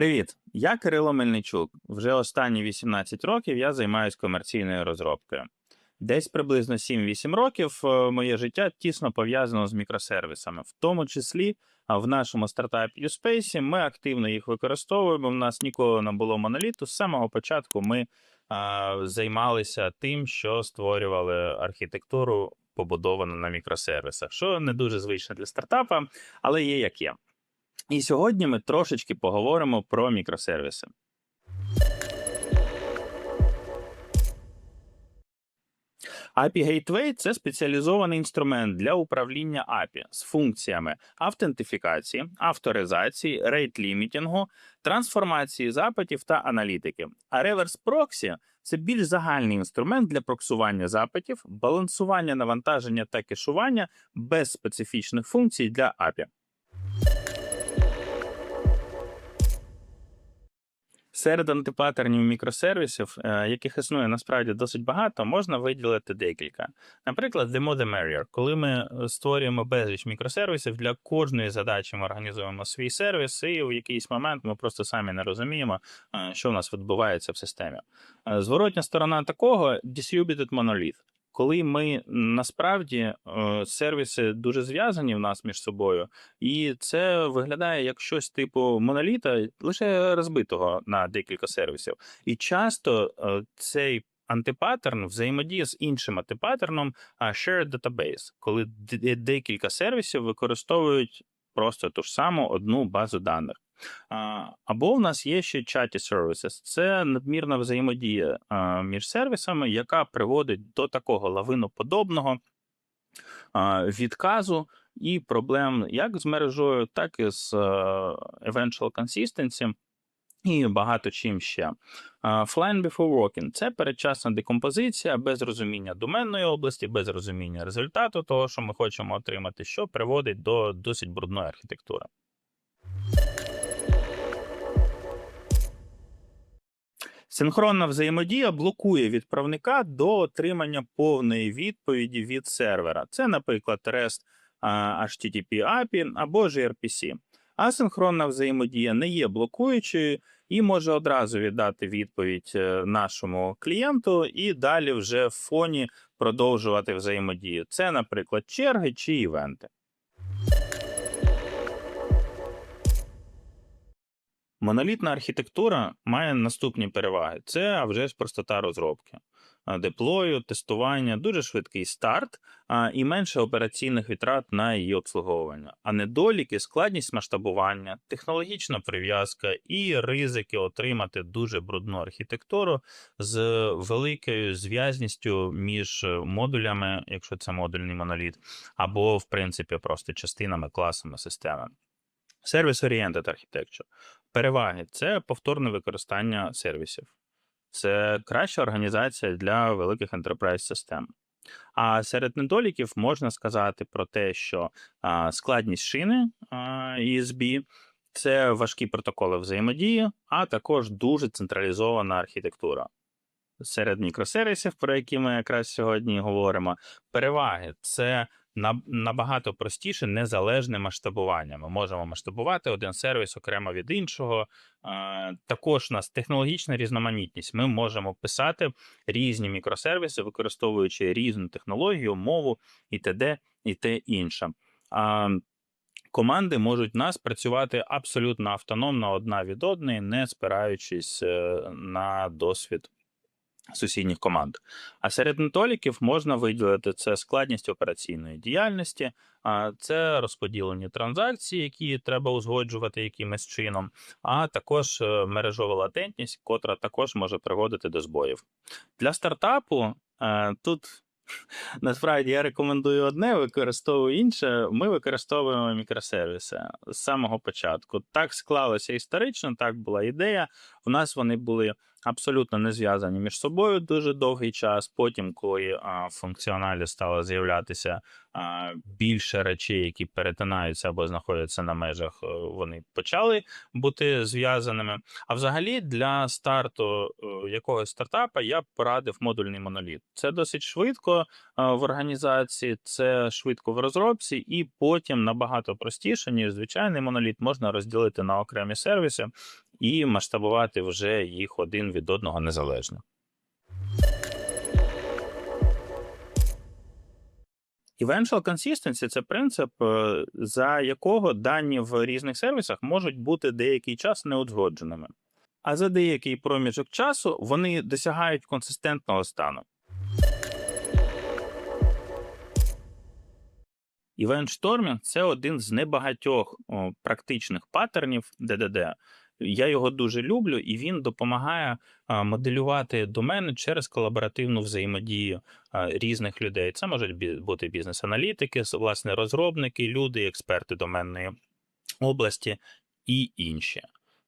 Привіт, я Кирило Мельничук. Вже останні 18 років я займаюся комерційною розробкою. Десь приблизно 7-8 років е, моє життя тісно пов'язано з мікросервісами, в тому числі в нашому стартапі USpace ми активно їх використовуємо. У нас ніколи не було моноліту. З самого початку ми а, займалися тим, що створювали архітектуру, побудовану на мікросервісах, що не дуже звично для стартапа, але є як є. І сьогодні ми трошечки поговоримо про мікросервіси. API Gateway – це спеціалізований інструмент для управління API з функціями автентифікації, авторизації, рейт-лімітінгу, трансформації запитів та аналітики. А Reverse Proxy – це більш загальний інструмент для проксування запитів, балансування навантаження та кешування без специфічних функцій для API. Серед антипатернів мікросервісів, е, яких існує насправді досить багато, можна виділити декілька. Наприклад, The More the Merrier. Коли ми е, створюємо безліч мікросервісів, для кожної задачі ми організуємо свій сервіс, і в якийсь момент ми просто самі не розуміємо, е, що в нас відбувається в системі. Зворотня сторона такого distributed monolith. Коли ми насправді е, сервіси дуже зв'язані в нас між собою, і це виглядає як щось типу моноліта, лише розбитого на декілька сервісів. І часто е, цей антипаттерн взаємодіє з іншим антипаттерном shared database, коли декілька сервісів використовують просто ту ж саму одну базу даних. Або в нас є ще chatty services. Це надмірна взаємодія між сервісами, яка приводить до такого лавиноподобного відказу і проблем як з мережою, так і з eventual consistency і багато чим ще. Flying before walking – це передчасна декомпозиція без розуміння доменної області, без розуміння результату того, що ми хочемо отримати, що приводить до досить брудної архітектури. Синхронна взаємодія блокує відправника до отримання повної відповіді від сервера. Це, наприклад, REST HTTP API або gRPC. Асинхронна взаємодія не є блокуючою і може одразу віддати відповідь е, нашому клієнту, і далі вже в фоні продовжувати взаємодію. Це, наприклад, черги чи івенти. Монолітна архітектура має наступні переваги: це а вже ж простота розробки, деплою, тестування, дуже швидкий старт і менше операційних витрат на її обслуговування. А недоліки, складність масштабування, технологічна прив'язка і ризики отримати дуже брудну архітектуру з великою зв'язністю між модулями, якщо це модульний моноліт, або в принципі просто частинами, класами системи. Service Oriented Architecture. Переваги це повторне використання сервісів, це краща організація для великих enterprise систем. А серед недоліків можна сказати про те, що складність шини ESB – це важкі протоколи взаємодії, а також дуже централізована архітектура. Серед мікросервісів, про які ми якраз сьогодні говоримо, переваги це набагато простіше незалежне масштабування. Ми можемо масштабувати один сервіс окремо від іншого. Також у нас технологічна різноманітність. Ми можемо писати різні мікросервіси, використовуючи різну технологію, мову і т.д. і те інше. Команди можуть нас працювати абсолютно автономно одна від одної, не спираючись е, на досвід сусідніх команд. А серед недоліків можна виділити це складність операційної діяльності, а це розподілені транзакції, які треба узгоджувати якимось чином, а також е, мережова латентність, котра також може приводити до збоїв. Для стартапу е, тут. Насправді я рекомендую одне, використовую інше. Ми використовуємо мікросервіси з самого початку. Так склалося історично, так була ідея. У нас вони були абсолютно не зв'язані між собою дуже довгий час. Потім, коли а, в функціоналі стало з'являтися а, більше речей, які перетинаються або знаходяться на межах, е, вони почали бути зв'язаними. А взагалі для старту е, якогось стартапа я б порадив модульний моноліт. Це досить швидко в організації, це швидко в розробці, і потім набагато простіше, ніж звичайний моноліт, можна розділити на окремі сервіси і масштабувати вже їх один від одного незалежно. Eventual consistency – це принцип, е, за якого дані в різних сервісах можуть бути деякий час неузгодженими. А за деякий проміжок часу вони досягають консистентного стану. Storming – це один з небагатьох практичних паттернів ДДД. Я його дуже люблю, і він допомагає моделювати домени через колаборативну взаємодію різних людей. Це можуть бути бізнес-аналітики, власне, розробники, люди, експерти доменної області і інші.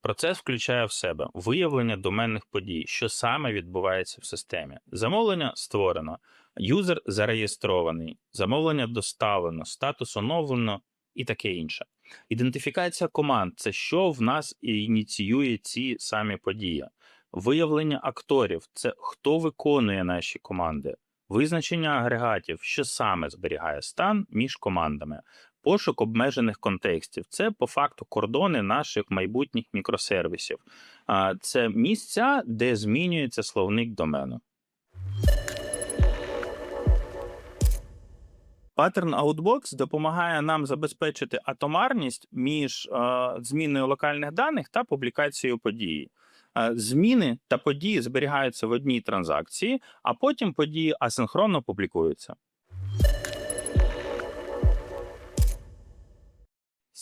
Процес включає в себе виявлення доменних подій, що саме відбувається в системі. Замовлення створено, юзер зареєстрований, замовлення доставлено, статус оновлено і таке інше. Ідентифікація команд це що в нас ініціює ці самі події. Виявлення акторів це хто виконує наші команди. Визначення агрегатів, що саме зберігає стан між командами. Пошук обмежених контекстів це по факту кордони наших майбутніх мікросервісів. Це місця, де змінюється словник домену. Паттерн Outbox допомагає нам забезпечити атомарність між е, зміною локальних даних та публікацією події. Е, Зміни та події зберігаються в одній транзакції, а потім події асинхронно публікуються.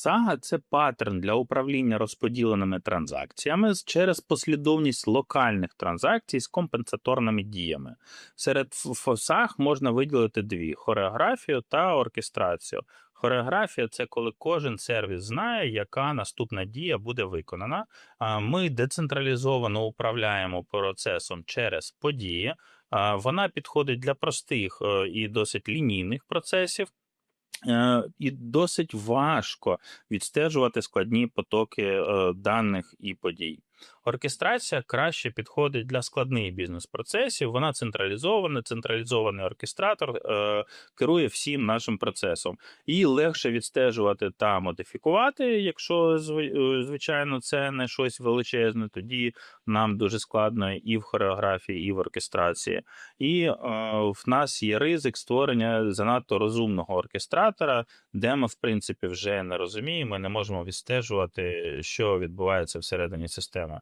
Сага це паттерн для управління розподіленими транзакціями через послідовність локальних транзакцій з компенсаторними діями. Серед саг можна виділити дві: хореографію та оркестрацію. Хореографія це коли кожен сервіс знає, яка наступна дія буде виконана. Ми децентралізовано управляємо процесом через події. Вона підходить для простих е, і досить лінійних процесів. Е, І досить важко відстежувати складні потоки е, даних і подій. Оркестрація краще підходить для складних бізнес-процесів. Вона централізована, централізований оркестратор е, керує всім нашим процесом. І легше відстежувати та модифікувати, якщо е, звичайно це не щось величезне, тоді нам дуже складно і в хореографії, і в оркестрації. І е, в нас є ризик створення занадто розумного оркестратора, де ми, в принципі, вже не розуміємо, не можемо відстежувати, що відбувається всередині системи.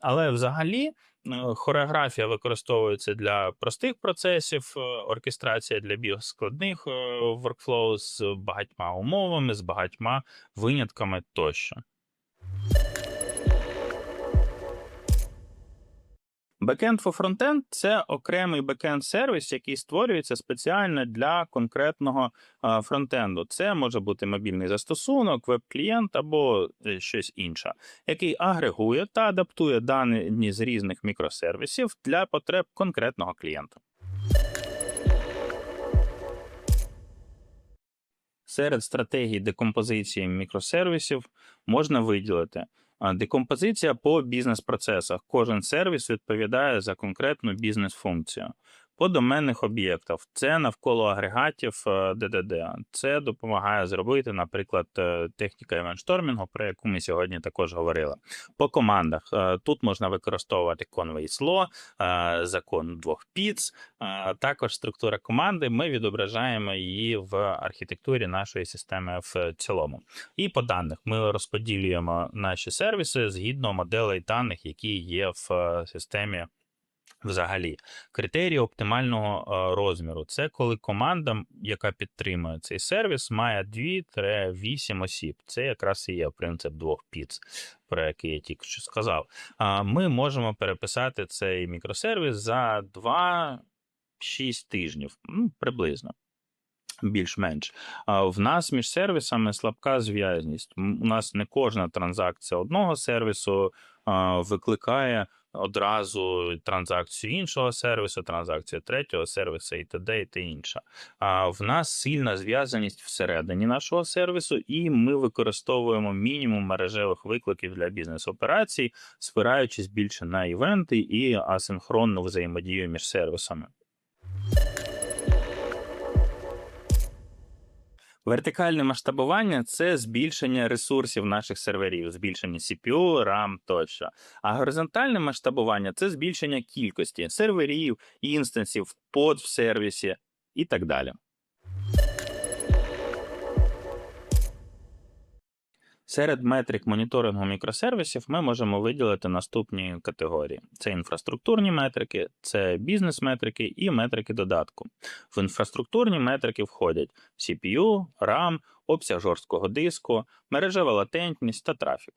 Але взагалі. е, Хореографія використовується для простих процесів, е, оркестрація для більш складних е, workflow з багатьма умовами, з багатьма винятками тощо. Backend for Frontend – це окремий бекенд сервіс, який створюється спеціально для конкретного фронтенду. Це може бути мобільний застосунок, веб-клієнт або е, щось інше, який агрегує та адаптує дані з різних мікросервісів для потреб конкретного клієнта. Серед стратегій декомпозиції мікросервісів можна виділити декомпозиція по бізнес-процесах. Кожен сервіс відповідає за конкретну бізнес-функцію. По доменних об'єктах це навколо агрегатів е, ДДД. Це допомагає зробити, наприклад, е, техніка івентштормінгу, про яку ми сьогодні також говорили. По командах е, тут можна використовувати е, закон двох піц, також структура команди. Ми відображаємо її в архітектурі нашої системи в цілому. І по даних ми розподілюємо наші сервіси згідно моделей даних, які є в системі. Взагалі, критерії оптимального е, розміру це коли команда, яка підтримує цей сервіс, має 2-8 осіб. Це якраз і є принцип двох піц, про який я тільки що сказав. Ми можемо переписати цей мікросервіс за 2-6 тижнів, ну, приблизно. Більш-менш в нас між сервісами слабка зв'язність. У нас не кожна транзакція одного сервісу викликає одразу транзакцію іншого сервісу, транзакцію третього сервісу і т.д. і те інше. А в нас сильна зв'язаність всередині нашого сервісу, і ми використовуємо мінімум мережевих викликів для бізнес-операцій, спираючись більше на івенти і асинхронну взаємодію між сервісами. Вертикальне масштабування це збільшення ресурсів наших серверів, збільшення CPU, RAM тощо. А горизонтальне масштабування це збільшення кількості серверів, інстансів, под в сервісі і так далі. Серед метрик моніторингу мікросервісів ми можемо виділити наступні категорії: це інфраструктурні метрики, це бізнес-метрики і метрики додатку. В інфраструктурні метрики входять CPU, RAM, обсяг жорсткого диску, мережева латентність та трафік.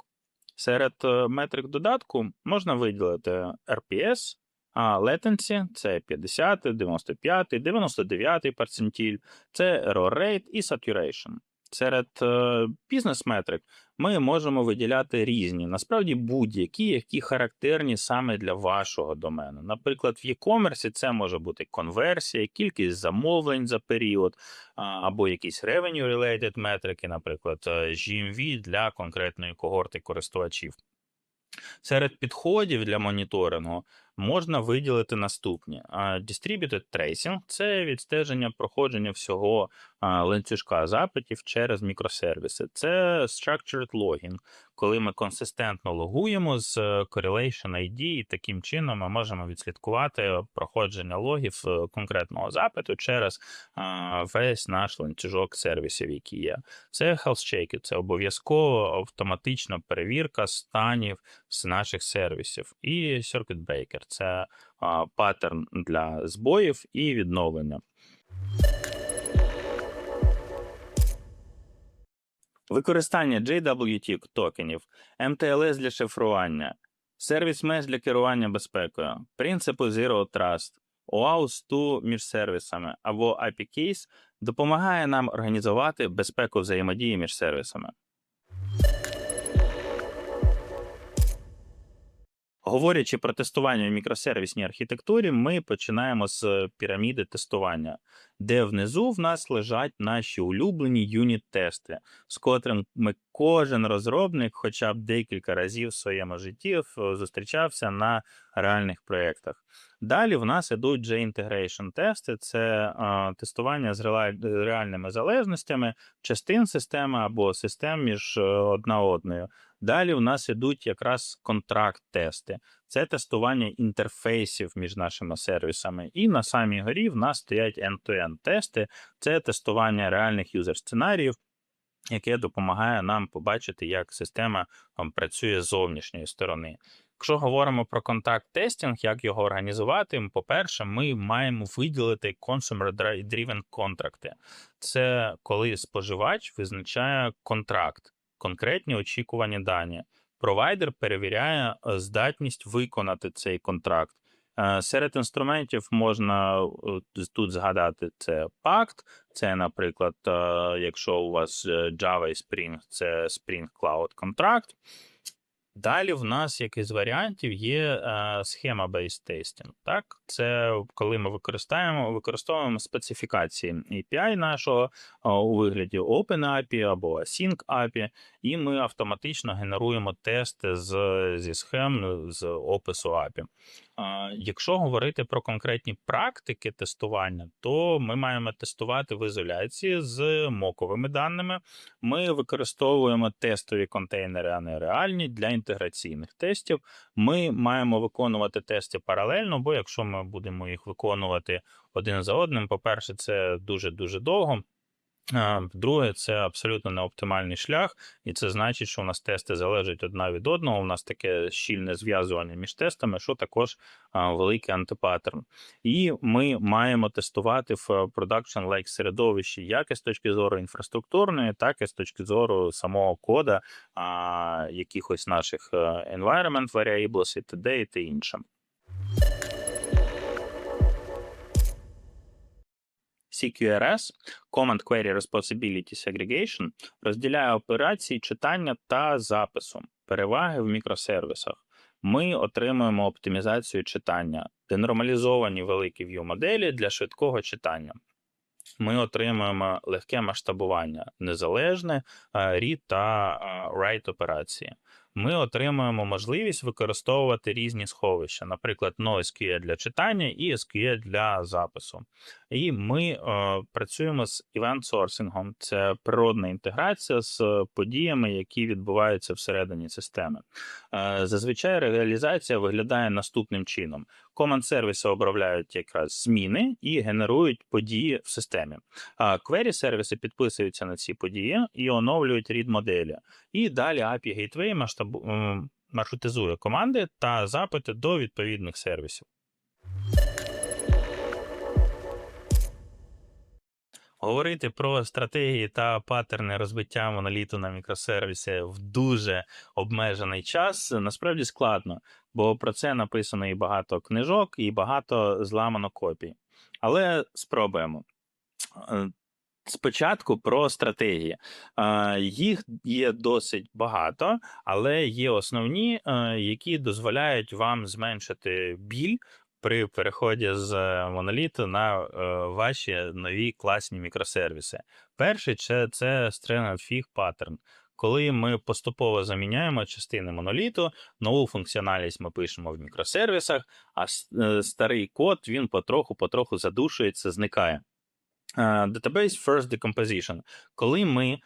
Серед е, метрик додатку можна виділити RPS, а latency – це 50, 95, 99 перцентіль, це error rate і saturation. Серед е, бізнес-метрик ми можемо виділяти різні, насправді будь-які, які характерні саме для вашого домену. Наприклад, в e-commerce це може бути конверсія, кількість замовлень за період, або якісь revenue-related метрики, наприклад, е, GMV для конкретної когорти користувачів. Серед підходів для моніторингу можна виділити наступні: Distributed Tracing – це відстеження проходження всього ланцюжка запитів через мікросервіси. Це Structured Logging, коли ми консистентно логуємо з е, Correlation ID, і таким чином ми можемо відслідкувати проходження логів е, конкретного запиту через весь наш ланцюжок сервісів, які є. Це Health Check, це обов'язково автоматична перевірка станів з наших сервісів. І Circuit Breaker – це паттерн для збоїв і відновлення. Використання JWT токенів, MTLS для шифрування, сервіс меж для керування безпекою, принципи Zero Trust, OAuth 2 між сервісами або API Keys допомагає нам організувати безпеку взаємодії між сервісами. Говорячи про тестування в мікросервісній архітектурі, ми починаємо з піраміди тестування, де внизу в нас лежать наші улюблені юніт-тести, з котрими кожен розробник, хоча б декілька разів в своєму житті е, зустрічався на реальних проєктах. Далі в нас ідуть J-Integration тести, це а, тестування з реальними залежностями частин системи або систем між е, одна одною. Далі у нас ідуть якраз контракт-тести. Це тестування інтерфейсів між нашими сервісами. І на самій горі в нас стоять end-to-end тести, це тестування реальних юзер-сценаріїв, яке допомагає нам побачити, як система працює з зовнішньої сторони. Якщо говоримо про контакт-тестінг, як його організувати, по-перше, ми маємо виділити consumer-driven контракти. Це коли споживач визначає контракт, конкретні очікувані дані. Провайдер перевіряє е, здатність виконати цей контракт. Е, Серед інструментів можна е, тут згадати це пакт, це, наприклад, якщо у вас Java і Spring, це Spring Cloud Contract. Далі в нас, як із варіантів, є е, схема-based testing. Так? Це коли ми використовуємо, використовуємо специфікації API нашого е, у вигляді OpenAPI або Async API, і ми автоматично генеруємо тести з, зі схем з опису API. Якщо говорити про конкретні практики тестування, то ми маємо тестувати в ізоляції з моковими даними. Ми використовуємо тестові контейнери, а не реальні для інтеграційних тестів. Ми маємо виконувати тести паралельно, бо якщо ми будемо їх виконувати один за одним, по-перше, це дуже дуже довго. Друге, це абсолютно неоптимальний шлях, і це значить, що у нас тести залежать одна від одного. У нас таке щільне зв'язування між тестами, що також великий антипаттерн. І ми маємо тестувати в production like середовищі як з точки зору інфраструктурної, так і з точки зору самого кода, якихось наших е, environment variables і т.д. і те інше. CQRS Command Query Responsibility Segregation розділяє операції читання та запису, переваги в мікросервісах. Ми отримуємо оптимізацію читання, денормалізовані великі view моделі для швидкого читання. Ми отримуємо легке масштабування, незалежне, а, read та а, write операції. Ми отримуємо можливість використовувати різні сховища, наприклад, NoSQL для читання і SQL для запису. І ми е, працюємо з івент-сорсингом. Це природна інтеграція з подіями, які відбуваються всередині системи. Е, зазвичай реалізація виглядає наступним чином: команд сервіси обробляють якраз зміни і генерують події в системі. А query сервіси підписуються на ці події і оновлюють рід моделі. І далі API Gateway масштабу м, маршрутизує команди та запити до відповідних сервісів. Говорити про стратегії та паттерни розбиття моноліту на мікросервіси в дуже обмежений час насправді складно, бо про це написано і багато книжок, і багато зламано копій. Але спробуємо. Спочатку про стратегії. Їх є досить багато, але є основні, які дозволяють вам зменшити біль при переході з е, моноліту на е, ваші нові класні мікросервіси. Перший це, це Fig паттерн. Коли ми поступово заміняємо частини моноліту, нову функціоналість ми пишемо в мікросервісах, а е, старий код він потроху-потроху задушується, зникає. Е, Database First Decomposition. Коли ми е,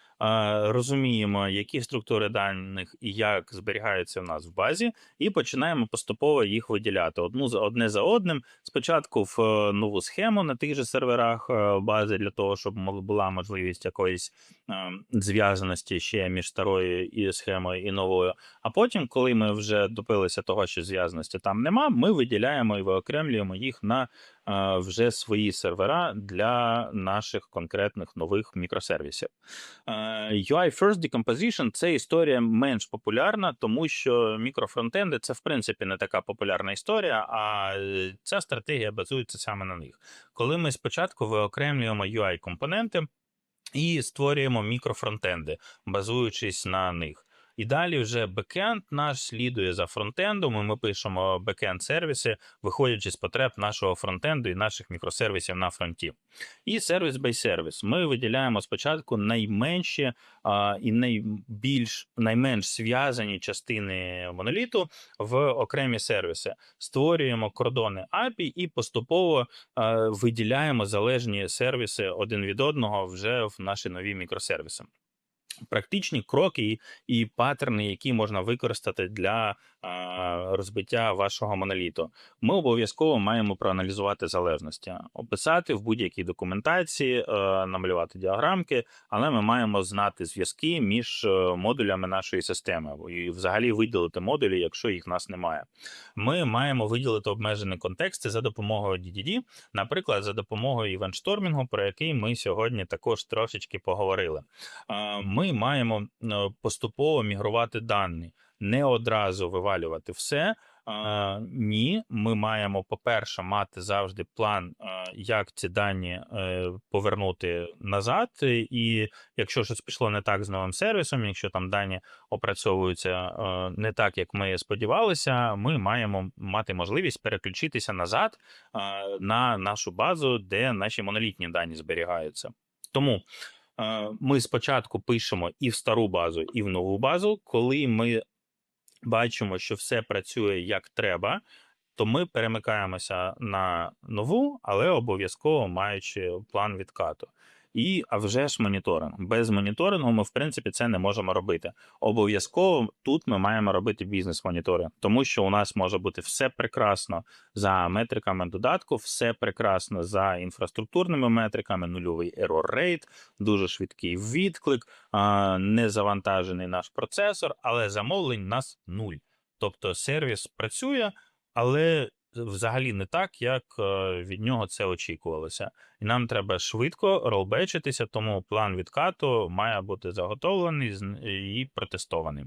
розуміємо, які структури даних і як зберігаються в нас в базі, і починаємо поступово їх виділяти одну за одне за одним. Спочатку в е, нову схему на тих же серверах е, бази для того, щоб була можливість якоїсь е, зв'язаності ще між старою і схемою і новою. А потім, коли ми вже допилися того, що зв'язаності там нема, ми виділяємо і виокремлюємо їх на вже свої сервера для наших конкретних нових мікросервісів. UI First Decomposition – це історія менш популярна, тому що мікрофронтенди це в принципі не така популярна історія, а е, ця стратегія базується саме на них. Коли ми спочатку виокремлюємо UI компоненти і створюємо мікрофронтенди, базуючись на них. І далі вже бекенд наш слідує за фронтендом, і ми пишемо бекенд сервіси, виходячи з потреб нашого фронтенду і наших мікросервісів на фронті. І сервіс бай сервіс. Ми виділяємо спочатку найменші а, і найбільш найменш зв'язані частини моноліту в окремі сервіси. Створюємо кордони API і поступово а, виділяємо залежні сервіси один від одного вже в наші нові мікросервіси. Практичні кроки і, паттерни, які можна використати для розбиття вашого моноліту. Ми обов'язково маємо проаналізувати залежності, описати в будь-якій документації, е, намалювати діаграмки, але ми маємо знати зв'язки між е, модулями нашої системи і взагалі виділити модулі, якщо їх в нас немає. Ми маємо виділити обмежені контексти за допомогою DDD, наприклад, за допомогою івентштормінгу, про який ми сьогодні також трошечки поговорили. А, Ми маємо е, поступово мігрувати дані, не одразу вивалювати все. А, Ні, ми маємо, по-перше, мати завжди план, е, як ці дані е, повернути назад. І якщо щось пішло не так з новим сервісом, якщо там дані опрацьовуються не так, як ми сподівалися, ми маємо мати можливість переключитися назад на нашу базу, де наші монолітні дані зберігаються. Тому ми спочатку пишемо і в стару базу, і в нову базу. Коли ми бачимо, що все працює як треба, то ми перемикаємося на нову, але обов'язково маючи план відкату. І а вже ж моніторинг. Без моніторингу ми, в принципі, це не можемо робити. Обов'язково тут ми маємо робити бізнес-моніторинг, тому що у нас може бути все прекрасно за метриками додатку, все прекрасно за інфраструктурними метриками, нульовий error rate, дуже швидкий відклик, не завантажений наш процесор, але замовлень у нас нуль. Тобто сервіс працює, але взагалі не так, як е, від нього це очікувалося. І нам треба швидко ролбечитися, тому план відкату має бути заготовлений і протестований.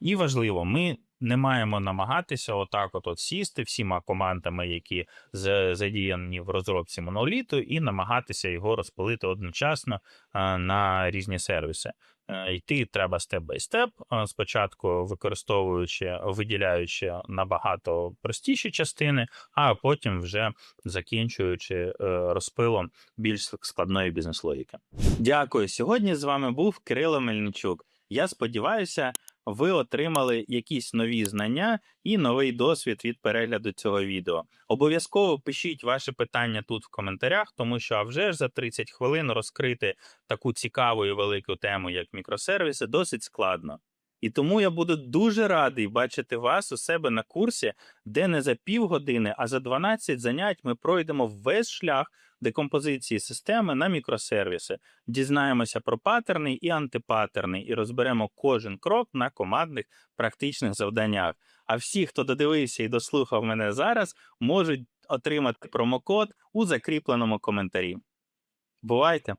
І важливо, ми не маємо намагатися отак от, от сісти всіма командами, які за- задіяні в розробці моноліту, і намагатися його розпилити одночасно е, на різні сервіси. Е, Йти треба степ бай степ, е, спочатку використовуючи, виділяючи набагато простіші частини, а потім вже закінчуючи е, розпилом більш складної бізнес-логіки. Дякую. Сьогодні з вами був Кирило Мельничук. Я сподіваюся, ви отримали якісь нові знання і новий досвід від перегляду цього відео. Обов'язково пишіть ваші питання тут в коментарях, тому що а вже ж за 30 хвилин розкрити таку цікаву і велику тему, як мікросервіси, досить складно. І тому я буду дуже радий бачити вас у себе на курсі, де не за півгодини, а за 12 занять ми пройдемо весь шлях декомпозиції системи на мікросервіси, дізнаємося про паттерни і антипаттерни і розберемо кожен крок на командних практичних завданнях. А всі, хто додивився і дослухав мене зараз, можуть отримати промокод у закріпленому коментарі. Бувайте!